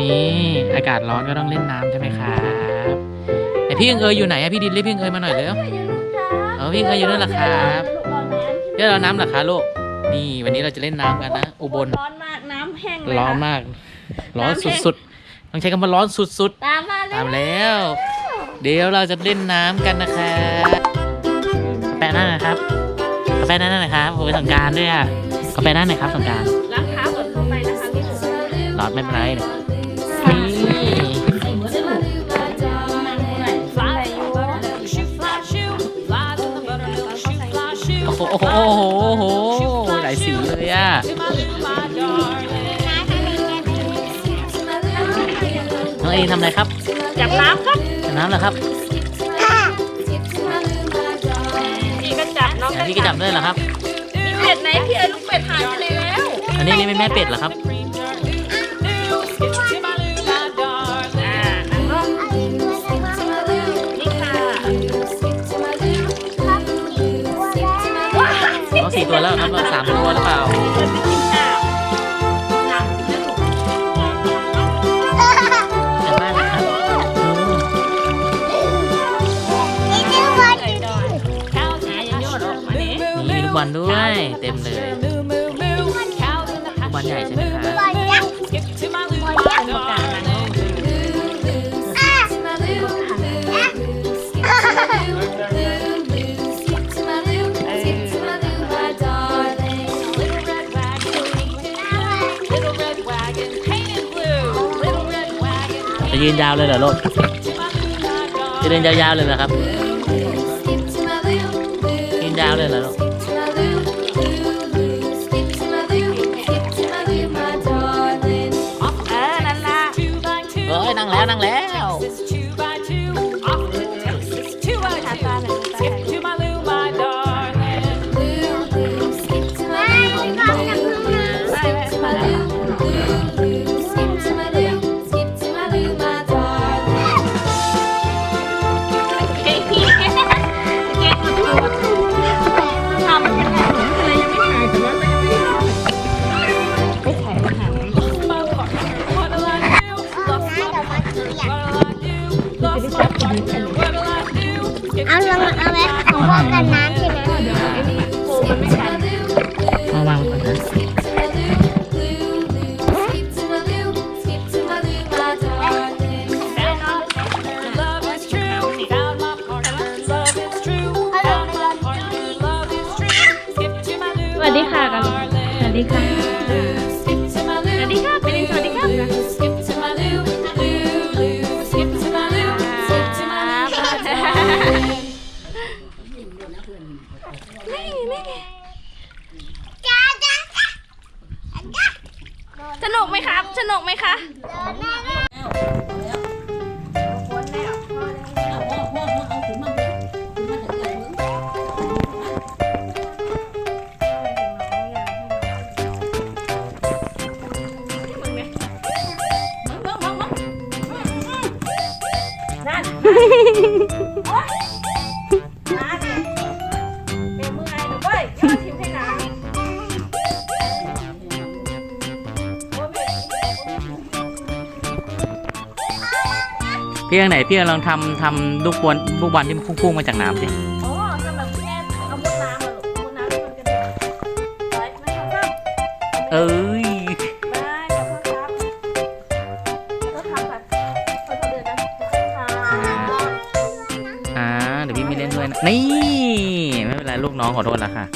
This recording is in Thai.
นี่อากาศร้อนก็ต้องเล่นน้ำใช่ไหมครับไอพี่อิงเอยอยู่ไหนอะพี่ดินเรียกพี่อิงเอยมาหน่อยเร็ว เออพี่อิงเอยอยู่นั่นแหละครับ เดี๋ยวเราน้ำเหรอคะลูกนี่วันนี้เราจะเล่นน้ำกันนะอุบลร้อนมากน้ำแห้งเลยร้อนค่ะมาก ร้อนน้ำแห้งสุดๆต้องใช้คำว่าร้อนสุดตามมาๆเลตายมแล้ว เดี๋ยวเราจะเล่นน้ำกันนะครับแปะหน้าหน่อยครับกาแฟหน้าหน่อยครับโอ้ยสงกรารด้วยอะกาแฟหน้าหน่อยครับสงกรารล้างเท้าก่อนเข้าไปนะคะพี่สุดร้อนไม่เป็นไรเลย โอ้โหโอ้โหโอ้โหโอ้โหหลายสีเลยอะ น้องเอทำอะไรครับจับน้ำครับอาบน้ำเหรอครับพี่ก็จับน้องอะพี่ก็จับด้วยเหรอครับมีเป็ดไหนพี่เอ้ยลูกเป็ดหายไปเลยแล้ว อันนี้นี่เป็นแม่เป็ดเหรอครับ อ๋อสี่ตัวแล้วครับสามตัวหรือเปล่าเดินไปกินข้าวหนักนะลูกเต็มบ้านเลยครับอืมใส่ดอยข้าวหายังยอดออกมาเนี่ยนี่มีลูกบอลด้วย เต็มเลยลูกบอลใหญ่ใช่ไหมคะประ จะยืนยาวเลยเหรอลูกจะเดินยาวๆเลยเหรอครับยืนยาวเลยเหรอลูกเออนั่นละเอ้ยนั่งแล้วนั่งแล้ว เอาลงมาเอาไว้ของพวกกันน้ำใช่ไหมโอ้มันไม่ทันมาวางก่อนนะสวัสดีค่ะกันสวัสดีค่ะสวัสดีค่ะสวัสดีค่ะ สนุกไหมครับ สนุกไหมคะนั่น พี่ยังไหนพี่ลองทำทำลูกบอลลูกบอลที่มันพุ่งๆมาจากน้ำสิอ๋อสำหรับแม่เอามุดน้ำมาลูกมุดน้ำให้มันกระเด็นไปไม่ทำซ้ำเอ้ยไปเดี๋ยวเขาครับก็ทำแบบเขาจะเดินนะค่ะอ่าเดี๋ยวพี่ไม่เล่นด้วยนะนี่ไม่เป็นไรลูกน้องขอโทษแล้วค่ะ